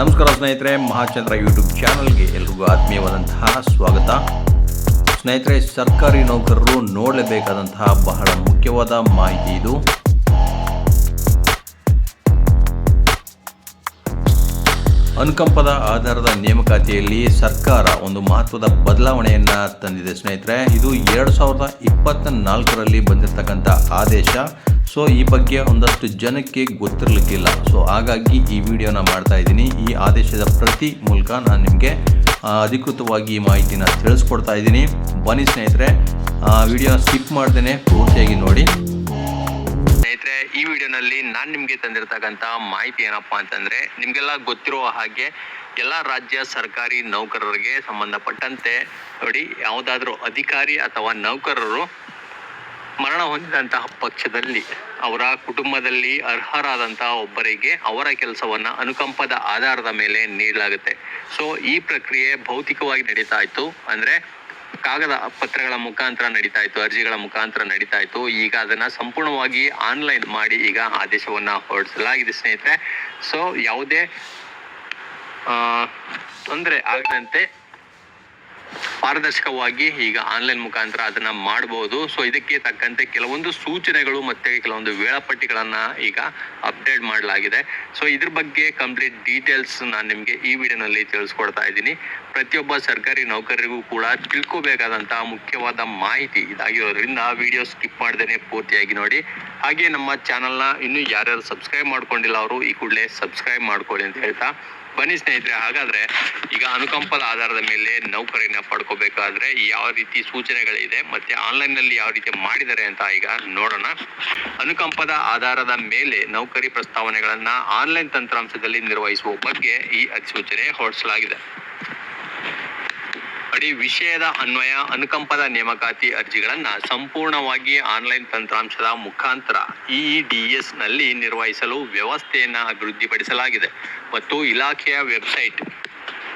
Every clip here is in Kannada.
ನಮಸ್ಕಾರ ಸ್ನೇಹಿತರೆ, ಮಹಾಚಂದ್ರ ಯೂಟ್ಯೂಬ್ ಚಾನಲ್ಗೆ ಎಲ್ರಿಗೂ ಆತ್ಮೀಯವಾದಂತಹ ಸ್ವಾಗತ. ಸ್ನೇಹಿತರೆ, ಸರ್ಕಾರಿ ನೌಕರರು ನೋಡಲೇಬೇಕಾದಂತಹ ಬಹಳ ಮುಖ್ಯವಾದ ಮಾಹಿತಿ ಇದು. ಅನುಕಂಪದ ಆಧಾರದ ನೇಮಕಾತಿಯಲ್ಲಿ ಸರ್ಕಾರ ಒಂದು ಮಹತ್ವದ ಬದಲಾವಣೆಯನ್ನ ತಂದಿದೆ ಸ್ನೇಹಿತರೆ. ಇದು ಎರಡು ಸಾವಿರದ ಇಪ್ಪತ್ತ ನಾಲ್ಕರಲ್ಲಿ ಬಂದಿರತಕ್ಕಂಥ ಆದೇಶ. ಸೊ ಈ ಬಗ್ಗೆ ಒಂದಷ್ಟು ಜನಕ್ಕೆ ಗೊತ್ತಿರಲಿಕ್ಕಿಲ್ಲ. ಸೊ ಹಾಗಾಗಿ ಈ ವಿಡಿಯೋನ ಮಾಡ್ತಾ ಇದ್ದೀನಿ. ಈ ಆದೇಶದ ಪ್ರತಿ ಮೂಲಕ ನಾನು ನಿಮಗೆ ಅಧಿಕೃತವಾಗಿ ಈ ಮಾಹಿತಿನ ತಿಳಿಸ್ಕೊಡ್ತಾ ಇದ್ದೀನಿ. ಬನ್ನಿ ಸ್ನೇಹಿತರೆ. ವಿಡಿಯೋನ ಸ್ಕಿಪ್ ಮಾಡ್ದೇನೆ, ಪೂರ್ತಿಯಾಗಿ ನೋಡಿ. ಈ ವಿಡಿಯೋನಲ್ಲಿ ನಾನು ನಿಮಗೆ ತಂದಿರತಕ್ಕಂಥ ಮಾಹಿತಿ ಏನಪ್ಪಾ ಅಂತಂದ್ರೆ, ನಿಮಗೆಲ್ಲ ಗೊತ್ತಿರುವ ಹಾಗೆ ಎಲ್ಲ ರಾಜ್ಯ ಸರ್ಕಾರಿ ನೌಕರರಿಗೆ ಸಂಬಂಧಪಟ್ಟಂತೆ ನೋಡಿ, ಯಾವುದಾದ್ರೂ ಅಧಿಕಾರಿ ಅಥವಾ ನೌಕರರು ಮರಣ ಹೊಂದಿದಂತಹ ಪಕ್ಷದಲ್ಲಿ, ಅವರ ಕುಟುಂಬದಲ್ಲಿ ಅರ್ಹರಾದಂತಹ ಒಬ್ಬರಿಗೆ ಅವರ ಕೆಲಸವನ್ನ ಅನುಕಂಪದ ಆಧಾರದ ಮೇಲೆ ನೀಡಲಾಗುತ್ತೆ. ಸೊ ಈ ಪ್ರಕ್ರಿಯೆ ಭೌತಿಕವಾಗಿ ನಡೀತಾ ಇತ್ತು. ಅಂದ್ರೆ ಕಾಗದ ಪತ್ರಗಳ ಮುಖಾಂತರ ನಡೀತಾ ಇತ್ತು ಅರ್ಜಿಗಳ ಮುಖಾಂತರ ನಡೀತಾ ಇತ್ತು ಈಗ ಅದನ್ನ ಸಂಪೂರ್ಣವಾಗಿ ಆನ್ಲೈನ್ ಮಾಡಿ ಈಗ ಆದೇಶವನ್ನ ಹೊರಡಿಸಲಾಗಿದೆ ಸ್ನೇಹಿತರೆ. ಸೊ ಯಾವುದೇ ತೊಂದರೆ ಆಗದಂತೆ ಪಾರದರ್ಶಕವಾಗಿ ಈಗ ಆನ್ಲೈನ್ ಮುಖಾಂತರ ಅದನ್ನ ಮಾಡಬಹುದು ಸೊ ಇದಕ್ಕೆ ತಕ್ಕಂತೆ ಕೆಲವೊಂದು ಸೂಚನೆಗಳು ಮತ್ತೆ ಕೆಲವೊಂದು ವೇಳಾಪಟ್ಟಿಗಳನ್ನ ಈಗ ಅಪ್ಡೇಟ್ ಮಾಡಲಾಗಿದೆ. ಸೊ ಇದ್ರ ಬಗ್ಗೆ ಕಂಪ್ಲೀಟ್ ಡೀಟೇಲ್ಸ್ ನಾನು ನಿಮಗೆ ಈ ವಿಡಿಯೋನಲ್ಲಿ ತಿಳಿಸ್ಕೊಡ್ತಾ ಇದ್ದೀನಿ. ಪ್ರತಿಯೊಬ್ಬ ಸರ್ಕಾರಿ ನೌಕರರಿಗೂ ಕೂಡ ತಿಳ್ಕೋಬೇಕಾದಂತಹ ಮುಖ್ಯವಾದ ಮಾಹಿತಿ ಇದಾಗಿರೋದ್ರಿಂದ ವಿಡಿಯೋ ಸ್ಕಿಪ್ ಮಾಡ್ದೇನೆ ಪೂರ್ತಿಯಾಗಿ ನೋಡಿ. ಹಾಗೆ ನಮ್ಮ ಚಾನಲ್ನ ಇನ್ನೂ ಯಾರ್ಯಾರು ಸಬ್ಸ್ಕ್ರೈಬ್ ಮಾಡ್ಕೊಂಡಿಲ್ಲ ಅವರು ಈ ಕೂಡಲೇ ಸಬ್ಸ್ಕ್ರೈಬ್ ಮಾಡ್ಕೊಳ್ಳಿ ಅಂತ ಹೇಳ್ತಾ ಬನ್ನಿ ಸ್ನೇಹಿತರೆ, ಹಾಗಾದ್ರೆ ಈಗ ಅನುಕಂಪದ ಆಧಾರದ ಮೇಲೆ ನೌಕರಿನ ಪಡ್ಕೋಬೇಕಾದ್ರೆ ಯಾವ ರೀತಿ ಸೂಚನೆಗಳಿದೆ ಮತ್ತೆ ಆನ್ಲೈನ್ನಲ್ಲಿ ಯಾವ ರೀತಿ ಮಾಡಿದ್ದಾರೆ ಅಂತ ಈಗ ನೋಡೋಣ. ಅನುಕಂಪದ ಆಧಾರದ ಮೇಲೆ ನೌಕರಿ ಪ್ರಸ್ತಾವನೆಗಳನ್ನ ಆನ್ಲೈನ್ ತಂತ್ರಾಂಶದಲ್ಲಿ ನಿರ್ವಹಿಸುವ ಬಗ್ಗೆ ಈ ಅಧಿಸೂಚನೆ ಹೊರಡಿಸಲಾಗಿದೆ. ಅಡಿ ವಿಷಯದ ಅನ್ವಯ, ಅನುಕಂಪದ ನೇಮಕಾತಿ ಅರ್ಜಿಗಳನ್ನು ಸಂಪೂರ್ಣವಾಗಿ ಆನ್ಲೈನ್ ತಂತ್ರಾಂಶದ ಮುಖಾಂತರ ಇಇಡಿಎಸ್ನಲ್ಲಿ ನಿರ್ವಹಿಸಲು ವ್ಯವಸ್ಥೆಯನ್ನು ಅಭಿವೃದ್ಧಿಪಡಿಸಲಾಗಿದೆ. ಮತ್ತು ಇಲಾಖೆಯ ವೆಬ್ಸೈಟ್,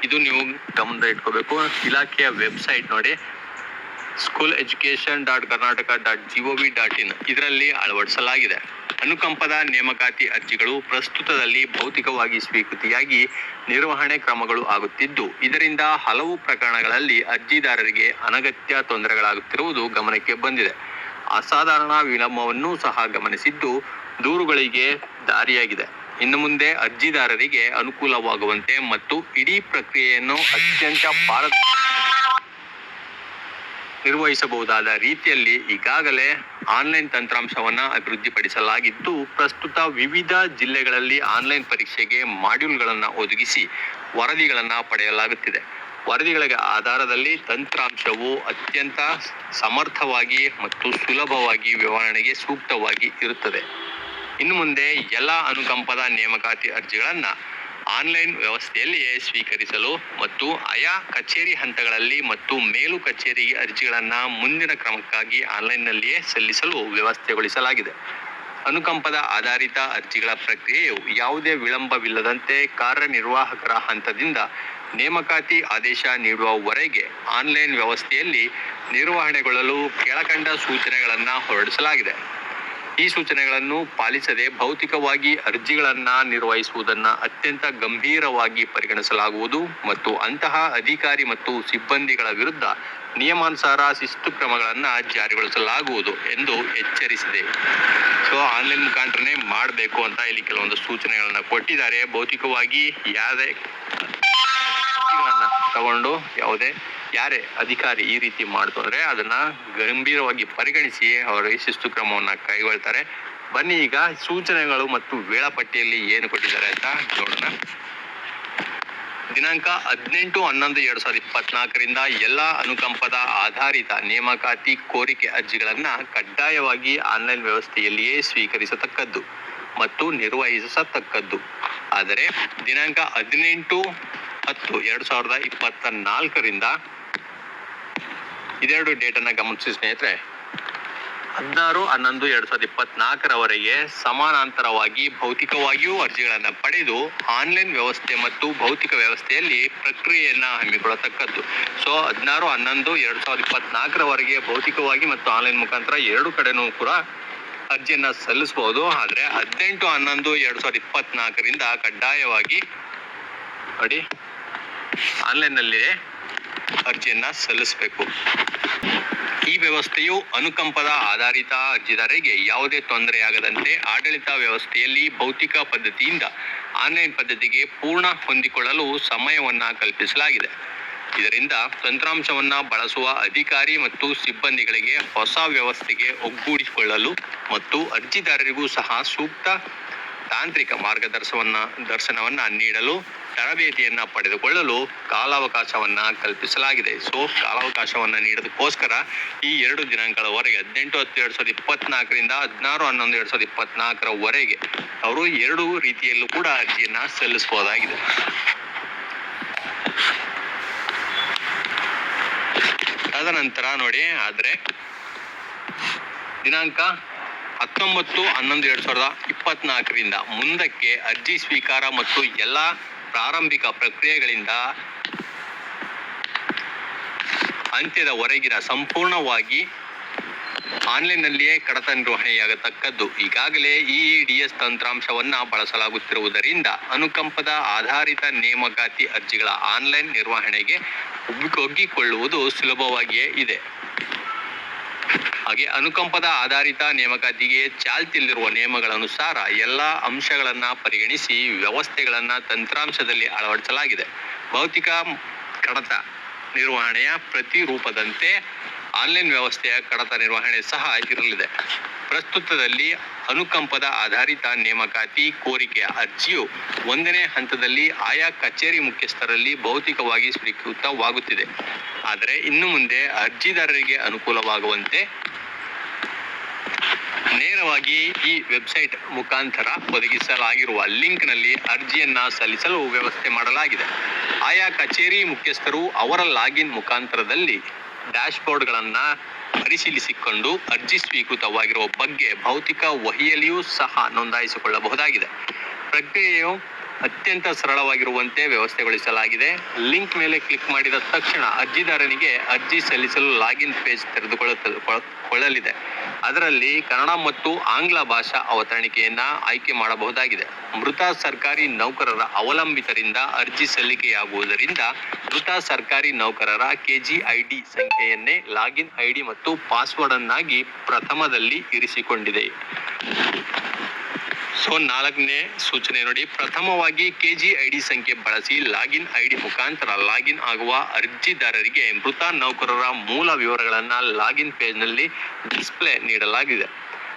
ಇದು ನೀವು ಗಮನದ ಇಟ್ಕೋಬೇಕು ಇಲಾಖೆಯ ವೆಬ್ಸೈಟ್ ನೋಡಿ. School education dot Karnataka dot GOV dot in ಇದರಲ್ಲಿ ಅಳವಡಿಸಲಾಗಿದೆ. ಅನುಕಂಪದ ನೇಮಕಾತಿ ಅರ್ಜಿಗಳು ಪ್ರಸ್ತುತದಲ್ಲಿ ಭೌತಿಕವಾಗಿ ಸ್ವೀಕೃತಿಯಾಗಿ ನಿರ್ವಹಣೆ ಕ್ರಮಗಳು ಆಗುತ್ತಿದ್ದು, ಇದರಿಂದ ಹಲವು ಪ್ರಕರಣಗಳಲ್ಲಿ ಅರ್ಜಿದಾರರಿಗೆ ಅನಗತ್ಯ ತೊಂದರೆಗಳಾಗುತ್ತಿರುವುದು ಗಮನಕ್ಕೆ ಬಂದಿದೆ. ಅಸಾಧಾರಣ ವಿಳಂಬವನ್ನು ಸಹ ಗಮನಿಸಿದ್ದು, ದೂರುಗಳಿಗೆ ದಾರಿಯಾಗಿದೆ. ಇನ್ನು ಮುಂದೆ ಅರ್ಜಿದಾರರಿಗೆ ಅನುಕೂಲವಾಗುವಂತೆ ಮತ್ತು ಇಡೀ ಪ್ರಕ್ರಿಯೆಯನ್ನು ಅತ್ಯಂತ ಪಾರ ನಿರ್ವಹಿಸಬಹುದಾದ ರೀತಿಯಲ್ಲಿ ಈಗಾಗಲೇ ಆನ್ಲೈನ್ ತಂತ್ರಾಂಶವನ್ನು ಅಭಿವೃದ್ಧಿಪಡಿಸಲಾಗಿದ್ದು, ಪ್ರಸ್ತುತ ವಿವಿಧ ಜಿಲ್ಲೆಗಳಲ್ಲಿ ಆನ್ಲೈನ್ ಪರೀಕ್ಷೆಗೆ ಮಾಡ್ಯೂಲ್ಗಳನ್ನು ಒದಗಿಸಿ ವರದಿಗಳನ್ನು ಪಡೆಯಲಾಗುತ್ತಿದೆ. ವರದಿಗಳ ಆಧಾರದಲ್ಲಿ ತಂತ್ರಾಂಶವು ಅತ್ಯಂತ ಸಮರ್ಥವಾಗಿ ಮತ್ತು ಸುಲಭವಾಗಿ ವಿವರಣೆಗೆ ಸೂಕ್ತವಾಗಿ ಇರುತ್ತದೆ. ಇನ್ನು ಮುಂದೆ ಎಲ್ಲ ಅನುಕಂಪದ ನೇಮಕಾತಿ ಅರ್ಜಿಗಳನ್ನ ಆನ್ಲೈನ್ ವ್ಯವಸ್ಥೆಯಲ್ಲಿಯೇ ಸ್ವೀಕರಿಸಲು ಮತ್ತು ಆಯಾ ಕಚೇರಿ ಹಂತಗಳಲ್ಲಿ ಮತ್ತು ಮೇಲು ಕಚೇರಿಗೆ ಅರ್ಜಿಗಳನ್ನು ಮುಂದಿನ ಕ್ರಮಕ್ಕಾಗಿ ಆನ್ಲೈನ್ನಲ್ಲಿಯೇ ಸಲ್ಲಿಸಲು ವ್ಯವಸ್ಥೆಗೊಳಿಸಲಾಗಿದೆ. ಅನುಕಂಪದ ಆಧಾರಿತ ಅರ್ಜಿಗಳ ಪ್ರಕ್ರಿಯೆಯು ಯಾವುದೇ ವಿಳಂಬವಿಲ್ಲದಂತೆ ಕಾರ್ಯನಿರ್ವಾಹಕರ ಹಂತದಿಂದ ನೇಮಕಾತಿ ಆದೇಶ ನೀಡುವವರೆಗೆ ಆನ್ಲೈನ್ ವ್ಯವಸ್ಥೆಯಲ್ಲಿ ನಿರ್ವಹಣೆಗೊಳ್ಳಲು ಕೆಳಕಂಡ ಸೂಚನೆಗಳನ್ನು ಹೊರಡಿಸಲಾಗಿದೆ. ಈ ಸೂಚನೆಗಳನ್ನು ಪಾಲಿಸದೆ ಭೌತಿಕವಾಗಿ ಅರ್ಜಿಗಳನ್ನು ನಿರ್ವಹಿಸುವುದನ್ನ ಅತ್ಯಂತ ಗಂಭೀರವಾಗಿ ಪರಿಗಣಿಸಲಾಗುವುದು ಮತ್ತು ಅಂತಹ ಅಧಿಕಾರಿ ಮತ್ತು ಸಿಬ್ಬಂದಿಗಳ ವಿರುದ್ಧ ನಿಯಮಾನುಸಾರ ಶಿಸ್ತು ಕ್ರಮಗಳನ್ನು ಜಾರಿಗೊಳಿಸಲಾಗುವುದು ಎಂದು ಎಚ್ಚರಿಸಿದೆ. ಸೊ, ಆನ್ಲೈನ್ ಮುಖಾಂತರನೇ ಮಾಡಬೇಕು ಅಂತ ಇಲ್ಲಿ ಕೆಲವೊಂದು ಸೂಚನೆಗಳನ್ನು ಕೊಟ್ಟಿದ್ದಾರೆ. ಭೌತಿಕವಾಗಿ ಯಾವುದೇ ತಗೊಂಡು ಯಾವುದೇ ಯಾರೇ ಅಧಿಕಾರಿ ಈ ರೀತಿ ಮಾಡ್ತು ಅಂದ್ರೆ ಅದನ್ನ ಗಂಭೀರವಾಗಿ ಪರಿಗಣಿಸಿ ಅವರು ಶಿಸ್ತು ಕ್ರಮವನ್ನ ಕೈಗೊಳ್ತಾರೆ. ಬನ್ನಿ ಈಗ ಸೂಚನೆಗಳು ಮತ್ತು ವೇಳಾಪಟ್ಟಿಯಲ್ಲಿ ಏನು ಕೊಟ್ಟಿದ್ದಾರೆ ಅಂತ ನೋಡೋಣ. ದಿನಾಂಕ ಹದಿನೆಂಟು ಹನ್ನೊಂದು ಎರಡ್ ಸಾವಿರದ ಇಪ್ಪತ್ನಾಲ್ಕರಿಂದ ಎಲ್ಲ ಅನುಕಂಪದ ಆಧಾರಿತ ನೇಮಕಾತಿ ಕೋರಿಕೆ ಅರ್ಜಿಗಳನ್ನ ಕಡ್ಡಾಯವಾಗಿ ಆನ್ಲೈನ್ ವ್ಯವಸ್ಥೆಯಲ್ಲಿಯೇ ಸ್ವೀಕರಿಸತಕ್ಕದ್ದು ಮತ್ತು ನಿರ್ವಹಿಸತಕ್ಕದ್ದು. ಆದರೆ ದಿನಾಂಕ ಹದಿನೆಂಟು ಹತ್ತು ಎರಡ್ ಸಾವಿರದ ಇಪ್ಪತ್ತ ನಾಲ್ಕರಿಂದ ಇದೆರಡು ಡೇಟನ್ನ ಗಮನಿಸಿ ಸ್ನೇಹಿತರೆ. ಹದಿನಾರು, ಹನ್ನೊಂದು, ಎರಡ್ ಸಾವಿರದ ಇಪ್ಪತ್ನಾಲ್ಕರವರೆಗೆ ಸಮಾನಾಂತರವಾಗಿ ಭೌತಿಕವಾಗಿಯೂ ಅರ್ಜಿಗಳನ್ನ ಪಡೆದು ಆನ್ಲೈನ್ ವ್ಯವಸ್ಥೆ ಮತ್ತು ಭೌತಿಕ ವ್ಯವಸ್ಥೆಯಲ್ಲಿ ಪ್ರಕ್ರಿಯೆಯನ್ನ ಹಮ್ಮಿಕೊಳ್ಳತಕ್ಕದ್ದು. ಸೊ, ಹದಿನಾರು, ಹನ್ನೊಂದು, ಎರಡ್ ಸಾವಿರದ ಇಪ್ಪತ್ನಾಲ್ಕರವರೆಗೆ ಭೌತಿಕವಾಗಿ ಮತ್ತು ಆನ್ಲೈನ್ ಮುಖಾಂತರ ಎರಡು ಕಡೆನೂ ಕೂಡ ಅರ್ಜಿಯನ್ನ ಸಲ್ಲಿಸಬಹುದು. ಆದ್ರೆ ಹದಿನೆಂಟು, ಹನ್ನೊಂದು, ಎರಡ್ ಸಾವಿರದ ಇಪ್ಪತ್ನಾಲ್ಕರಿಂದ ಕಡ್ಡಾಯವಾಗಿ ನೋಡಿ ಆನ್ಲೈನ್ನಲ್ಲಿ ಅರ್ಜಿಯನ್ನ ಸಲ್ಲಿಸಬೇಕು. ಈ ವ್ಯವಸ್ಥೆಯು ಅನುಕಂಪದ ಆಧಾರಿತ ಅರ್ಜಿದಾರರಿಗೆ ಯಾವುದೇ ತೊಂದರೆಯಾಗದಂತೆ ಆಡಳಿತ ವ್ಯವಸ್ಥೆಯಲ್ಲಿ ಭೌತಿಕ ಪದ್ಧತಿಯಿಂದ ಆನ್ಲೈನ್ ಪದ್ಧತಿಗೆ ಪೂರ್ಣ ಹೊಂದಿಕೊಳ್ಳಲು ಸಮಯವನ್ನ ಕಲ್ಪಿಸಲಾಗಿದೆ. ಇದರಿಂದ ತಂತ್ರಾಂಶವನ್ನ ಬಳಸುವ ಅಧಿಕಾರಿ ಮತ್ತು ಸಿಬ್ಬಂದಿಗಳಿಗೆ ಹೊಸ ವ್ಯವಸ್ಥೆಗೆ ಒಗ್ಗೂಡಿಸಿಕೊಳ್ಳಲು ಮತ್ತು ಅರ್ಜಿದಾರರಿಗೂ ಸಹ ಸೂಕ್ತ ತಾಂತ್ರಿಕ ಮಾರ್ಗದರ್ಶವನ್ನ, ದರ್ಶನವನ್ನ ನೀಡಲು ತರಬೇತಿಯನ್ನ ಪಡೆದುಕೊಳ್ಳಲು ಕಾಲಾವಕಾಶವನ್ನ ಕಲ್ಪಿಸಲಾಗಿದೆ. ಸೊ ಕಾಲಾವಕಾಶವನ್ನ ನೀಡೋದಕ್ಕೋಸ್ಕರ ಈ ಎರಡು ದಿನಾಂಕಗಳವರೆಗೆ ಹದಿನೆಂಟು ಹತ್ತು ಎರಡ್ ಸಾವಿರದ ಇಪ್ಪತ್ನಾಲ್ಕರಿಂದ ಹದಿನಾರು, ಹನ್ನೊಂದು, ಎರಡ್ ಸಾವಿರದ ಇಪ್ಪತ್ನಾಲ್ಕರವರೆಗೆ ಅವರು ಎರಡು ರೀತಿಯಲ್ಲೂ ಕೂಡ ಅರ್ಜಿಯನ್ನ ಸಲ್ಲಿಸಬಹುದಾಗಿದೆ. ತದನಂತರ ನೋಡಿ, ಆದ್ರೆ ದಿನಾಂಕ ಹತ್ತೊಂಬತ್ತು, ಹನ್ನೊಂದು, ಎರಡ್ ಸಾವಿರದ ಇಪ್ಪತ್ನಾಲ್ಕರಿಂದ ಮುಂದಕ್ಕೆ ಅರ್ಜಿ ಸ್ವೀಕಾರ ಮತ್ತು ಎಲ್ಲ ಪ್ರಾರಂಭಿಕ ಪ್ರಕ್ರಿಯೆಗಳಿಂದ ಅಂತ್ಯದವರೆಗಿನ ಸಂಪೂರ್ಣವಾಗಿ ಆನ್ಲೈನ್ನಲ್ಲಿಯೇ ಕಡತ ನಿರ್ವಹಣೆಯಾಗತಕ್ಕದ್ದು. ಈಗಾಗಲೇ ಇಇಡಿಎಸ್ ಡಿ ಎಸ್ ತಂತ್ರಾಂಶವನ್ನ ಬಳಸಲಾಗುತ್ತಿರುವುದರಿಂದ ಅನುಕಂಪದ ಆಧಾರಿತ ನೇಮಕಾತಿ ಅರ್ಜಿಗಳ ಆನ್ಲೈನ್ ನಿರ್ವಹಣೆಗೆ ಒಗ್ಗಿ- ಒಗ್ಗಿಕೊಳ್ಳುವುದು ಸುಲಭವಾಗಿಯೇ ಇದೆ. ಹಾಗೆ ಅನುಕಂಪದ ಆಧಾರಿತ ನೇಮಕಾತಿಗೆ ಚಾಲ್ತಿಯಲ್ಲಿರುವ ನಿಯಮಗಳನುಸಾರ ಎಲ್ಲ ಅಂಶಗಳನ್ನ ಪರಿಗಣಿಸಿ ವ್ಯವಸ್ಥೆಗಳನ್ನ ತಂತ್ರಾಂಶದಲ್ಲಿ ಅಳವಡಿಸಲಾಗಿದೆ. ಭೌತಿಕ ಕಡತ ನಿರ್ವಹಣೆಯ ಪ್ರತಿರೂಪದಂತೆ ಆನ್ಲೈನ್ ವ್ಯವಸ್ಥೆಯ ಕಡತ ನಿರ್ವಹಣೆ ಸಹ ಇರಲಿದೆ. ಪ್ರಸ್ತುತದಲ್ಲಿ ಅನುಕಂಪದ ಆಧಾರಿತ ನೇಮಕಾತಿ ಕೋರಿಕೆಯ ಅರ್ಜಿಯು ಒಂದನೇ ಹಂತದಲ್ಲಿ ಆಯಾ ಕಚೇರಿ ಮುಖ್ಯಸ್ಥರಲ್ಲಿ ಭೌತಿಕವಾಗಿ ಸ್ವೀಕೃತವಾಗುತ್ತಿದೆ. ಆದರೆ ಇನ್ನು ಮುಂದೆ ಅರ್ಜಿದಾರರಿಗೆ ಅನುಕೂಲವಾಗುವಂತೆ ನೇರವಾಗಿ ಈ ವೆಬ್ಸೈಟ್ ಮುಖಾಂತರ ಒದಗಿಸಲಾಗಿರುವ ಲಿಂಕ್ನಲ್ಲಿ ಅರ್ಜಿಯನ್ನ ಸಲ್ಲಿಸಲು ವ್ಯವಸ್ಥೆ ಮಾಡಲಾಗಿದೆ. ಆಯಾ ಕಚೇರಿ ಮುಖ್ಯಸ್ಥರು ಅವರ ಲಾಗಿನ್ ಮುಖಾಂತರದಲ್ಲಿ ಡ್ಯಾಶ್ಬೋರ್ಡ್ಗಳನ್ನ ಪರಿಶೀಲಿಸಿಕೊಂಡು ಅರ್ಜಿ ಸ್ವೀಕೃತವಾಗಿರುವ ಬಗ್ಗೆ ಭೌತಿಕ ವಹಿಯಲ್ಲಿಯೂ ಸಹ ನೋಂದಾಯಿಸಿಕೊಳ್ಳಬಹುದಾಗಿದೆ. ಪ್ರಕ್ರಿಯೆಯು ಅತ್ಯಂತ ಸರಳವಾಗಿರುವಂತೆ ವ್ಯವಸ್ಥೆಗೊಳಿಸಲಾಗಿದೆ. ಲಿಂಕ್ ಮೇಲೆ ಕ್ಲಿಕ್ ಮಾಡಿದ ತಕ್ಷಣ ಅರ್ಜಿದಾರನಿಗೆ ಅರ್ಜಿ ಸಲ್ಲಿಸಲು ಲಾಗಿನ್ ಪೇಜ್ ತೆರೆದುಕೊಳ್ಳಲಿದೆ ಅದರಲ್ಲಿ ಕನ್ನಡ ಮತ್ತು ಆಂಗ್ಲ ಭಾಷಾ ಅವತರಣಿಕೆಯನ್ನ ಆಯ್ಕೆ ಮಾಡಬಹುದಾಗಿದೆ. ಮೃತ ಸರ್ಕಾರಿ ನೌಕರರ ಅವಲಂಬಿತರಿಂದ ಅರ್ಜಿ ಸಲ್ಲಿಕೆಯಾಗುವುದರಿಂದ ಮೃತ ಸರ್ಕಾರಿ ನೌಕರರ ಕೆಜಿಐಡಿ ಸಂಖ್ಯೆಯನ್ನೇ ಲಾಗಿನ್ ಐಡಿ ಮತ್ತು ಪಾಸ್ವರ್ಡ್ ಅನ್ನಾಗಿ ಪ್ರಥಮದಲ್ಲಿ ಇರಿಸಿಕೊಂಡಿದೆ. ಸೊ ನಾಲ್ಕನೇ ಸೂಚನೆ ನೋಡಿ. ಪ್ರಥಮವಾಗಿ ಕೆಜಿ ಐಡಿ ಸಂಖ್ಯೆ ಬಳಸಿ ಲಾಗಿನ್ ಐಡಿ ಮುಖಾಂತರ ಲಾಗಿನ್ ಆಗುವ ಅರ್ಜಿದಾರರಿಗೆ ಮೃತ ನೌಕರರ ಮೂಲ ವಿವರಗಳನ್ನು ಲಾಗಿನ್ ಪೇಜ್ನಲ್ಲಿ ಡಿಸ್ಪ್ಲೇ ನೀಡಲಾಗಿದೆ.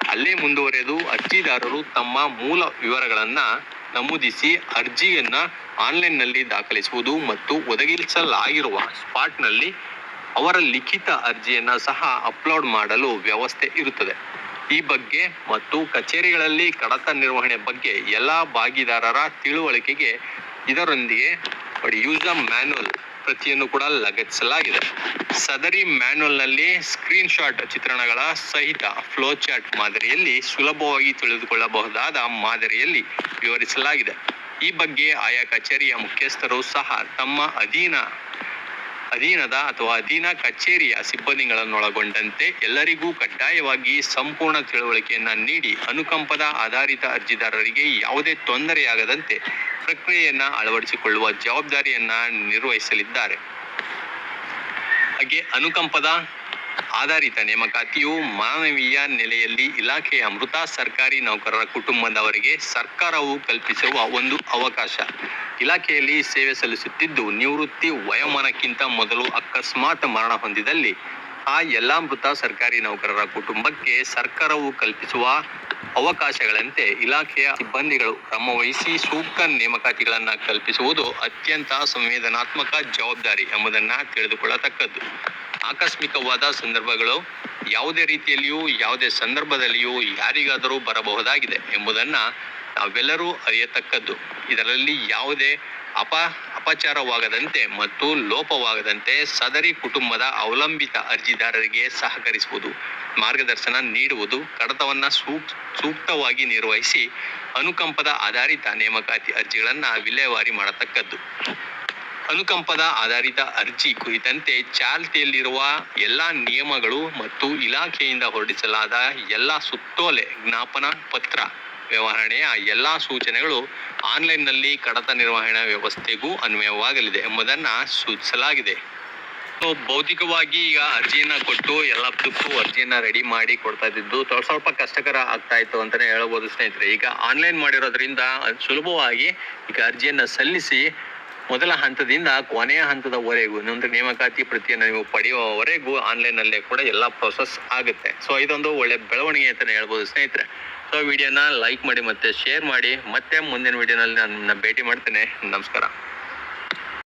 ಅಲ್ಲೇ ಮುಂದುವರೆದು ಅರ್ಜಿದಾರರು ತಮ್ಮ ಮೂಲ ವಿವರಗಳನ್ನು ನಮೂದಿಸಿ ಅರ್ಜಿಯನ್ನು ಆನ್ಲೈನ್ನಲ್ಲಿ ದಾಖಲಿಸುವುದು ಮತ್ತು ಒದಗಿಸಲಾಗಿರುವ ಸ್ಪಾಟ್ನಲ್ಲಿ ಅವರ ಲಿಖಿತ ಅರ್ಜಿಯನ್ನು ಸಹ ಅಪ್ಲೋಡ್ ಮಾಡಲು ವ್ಯವಸ್ಥೆ ಇರುತ್ತದೆ. ಈ ಬಗ್ಗೆ ಮತ್ತು ಕಚೇರಿಗಳಲ್ಲಿ ಕಡತ ನಿರ್ವಹಣೆ ಬಗ್ಗೆ ಎಲ್ಲ ಭಾಗಿದಾರರ ತಿಳುವಳಿಕೆಗೆ ಇದರೊಂದಿಗೆ ಯೂಸರ್ ಮ್ಯಾನುವಲ್ ಪ್ರತಿಯನ್ನು ಕೂಡ ಲಗತ್ತಿಸಲಾಗಿದೆ. ಸದರಿ ಮ್ಯಾನುವಲ್ನಲ್ಲಿ ಸ್ಕ್ರೀನ್ ಶಾಟ್ ಚಿತ್ರಣಗಳ ಸಹಿತ ಫ್ಲೋ ಚಾರ್ಟ್ ಮಾದರಿಯಲ್ಲಿ ಸುಲಭವಾಗಿ ತಿಳಿದುಕೊಳ್ಳಬಹುದಾದ ಮಾದರಿಯಲ್ಲಿ ವಿವರಿಸಲಾಗಿದೆ. ಈ ಬಗ್ಗೆ ಆಯಾ ಕಚೇರಿಯ ಮುಖ್ಯಸ್ಥರು ಸಹ ತಮ್ಮ ಅಧೀನ ಅಧೀನದ ಅಥವಾ ಅಧೀನ ಕಚೇರಿಯ ಸಿಬ್ಬಂದಿಗಳನ್ನೊಳಗೊಂಡಂತೆ ಎಲ್ಲರಿಗೂ ಕಡ್ಡಾಯವಾಗಿ ಸಂಪೂರ್ಣ ತಿಳುವಳಿಕೆಯನ್ನ ನೀಡಿ ಅನುಕಂಪದ ಆಧಾರಿತ ಅರ್ಜಿದಾರರಿಗೆ ಯಾವುದೇ ತೊಂದರೆಯಾಗದಂತೆ ಪ್ರಕ್ರಿಯೆಯನ್ನ ಅಳವಡಿಸಿಕೊಳ್ಳುವ ಜವಾಬ್ದಾರಿಯನ್ನ ನಿರ್ವಹಿಸಲಿದ್ದಾರೆ. ಹಾಗೆ ಅನುಕಂಪದ ಆಧಾರಿತ ನೇಮಕಾತಿಯು ಮಾನವೀಯ ನೆಲೆಯಲ್ಲಿ ಇಲಾಖೆಯ ಮೃತ ಸರ್ಕಾರಿ ನೌಕರರ ಕುಟುಂಬದವರಿಗೆ ಸರ್ಕಾರವು ಕಲ್ಪಿಸುವ ಒಂದು ಅವಕಾಶ. ಇಲಾಖೆಯಲ್ಲಿ ಸೇವೆ ಸಲ್ಲಿಸುತ್ತಿದ್ದು ನಿವೃತ್ತಿ ವಯೋಮಾನಕ್ಕಿಂತ ಮೊದಲು ಅಕಸ್ಮಾತ್ ಮರಣ ಹೊಂದಿದಲ್ಲಿ ಆ ಎಲ್ಲ ಮೃತ ಸರ್ಕಾರಿ ನೌಕರರ ಕುಟುಂಬಕ್ಕೆ ಸರ್ಕಾರವು ಕಲ್ಪಿಸುವ ಅವಕಾಶಗಳಂತೆ ಇಲಾಖೆಯ ಸಿಬ್ಬಂದಿಗಳು ಕ್ರಮವಹಿಸಿ ಸೂಕ್ತ ನೇಮಕಾತಿಗಳನ್ನ ಕಲ್ಪಿಸುವುದು ಅತ್ಯಂತ ಸಂವೇದನಾತ್ಮಕ ಜವಾಬ್ದಾರಿ ಎಂಬುದನ್ನ ತಿಳಿದುಕೊಳ್ಳತಕ್ಕದ್ದು. ಆಕಸ್ಮಿಕವಾದ ಸಂದರ್ಭಗಳು ಯಾವುದೇ ರೀತಿಯಲ್ಲಿಯೂ, ಯಾವುದೇ ಸಂದರ್ಭದಲ್ಲಿಯೂ ಯಾರಿಗಾದರೂ ಬರಬಹುದಾಗಿದೆ ಎಂಬುದನ್ನ ನಾವೆಲ್ಲರೂ ಅರಿಯತಕ್ಕದ್ದು. ಇದರಲ್ಲಿ ಯಾವುದೇ ಅಪ ಅಪಚಾರವಾಗದಂತೆ ಮತ್ತು ಲೋಪವಾಗದಂತೆ ಸದರಿ ಕುಟುಂಬದ ಅವಲಂಬಿತ ಅರ್ಜಿದಾರರಿಗೆ ಸಹಕರಿಸುವುದು, ಮಾರ್ಗದರ್ಶನ ನೀಡುವುದು, ಕಡತವನ್ನ ಸೂಕ್, ಸೂಕ್ತವಾಗಿ ನಿರ್ವಹಿಸಿ ಅನುಕಂಪದ ಆಧಾರಿತ ನೇಮಕಾತಿ ಅರ್ಜಿಗಳನ್ನು ವಿಲೇವಾರಿ ಮಾಡತಕ್ಕದ್ದು. ಅನುಕಂಪದ ಆಧಾರಿತ ಅರ್ಜಿ ಕುರಿತಂತೆ ಚಾಲ್ತಿಯಲ್ಲಿರುವ ಎಲ್ಲ ನಿಯಮಗಳು ಮತ್ತು ಇಲಾಖೆಯಿಂದ ಹೊರಡಿಸಲಾದ ಎಲ್ಲ ಸುತ್ತೋಲೆ ಜ್ಞಾಪನ ಪತ್ರ ವ್ಯವಹರಣೆಯ ಎಲ್ಲಾ ಸೂಚನೆಗಳು ಆನ್ಲೈನ್ನಲ್ಲಿ ಕಡತ ನಿರ್ವಹಣಾ ವ್ಯವಸ್ಥೆಗೂ ಅನ್ವಯವಾಗಲಿದೆ ಎಂಬುದನ್ನ ಸೂಚಿಸಲಾಗಿದೆ. ಸೊ, ಭೌತಿಕವಾಗಿ ಈಗ ಅರ್ಜಿಯನ್ನ ಕೊಟ್ಟು ಎಲ್ಲದಕ್ಕೂ ಅರ್ಜಿಯನ್ನ ರೆಡಿ ಮಾಡಿ ಕೊಡ್ತಾ ಇದ್ದಿದ್ದು ಸ್ವಲ್ಪ ಸ್ವಲ್ಪ ಕಷ್ಟಕರ ಆಗ್ತಾ ಇತ್ತು ಅಂತಾನೆ ಹೇಳ್ಬೋದು ಸ್ನೇಹಿತರೆ. ಈಗ ಆನ್ಲೈನ್ ಮಾಡಿರೋದ್ರಿಂದ ಸುಲಭವಾಗಿ ಈಗ ಅರ್ಜಿಯನ್ನ ಸಲ್ಲಿಸಿ ಮೊದಲ ಹಂತದಿಂದ ಕೊನೆಯ ಹಂತದವರೆಗೂ, ಇನ್ನೊಂದು ನೇಮಕಾತಿ ಪ್ರತಿಯನ್ನು ನೀವು ಪಡೆಯುವವರೆಗೂ ಆನ್ಲೈನ್ ನಲ್ಲೇ ಕೂಡ ಎಲ್ಲ ಪ್ರೊಸೆಸ್ ಆಗುತ್ತೆ. ಸೊ ಇದೊಂದು ಒಳ್ಳೆ ಬೆಳವಣಿಗೆ ಅಂತಾನೆ ಹೇಳ್ಬೋದು ಸ್ನೇಹಿತರೆ. ವಿಡಿಯೋನ ಲೈಕ್ ಮಾಡಿ ಮತ್ತೆ ಶೇರ್ ಮಾಡಿ. ಮತ್ತೆ ಮುಂದಿನ ವಿಡಿಯೋನಲ್ಲಿ ನಾನು ಭೇಟಿ ಮಾಡ್ತೇನೆ. ನಮಸ್ಕಾರ.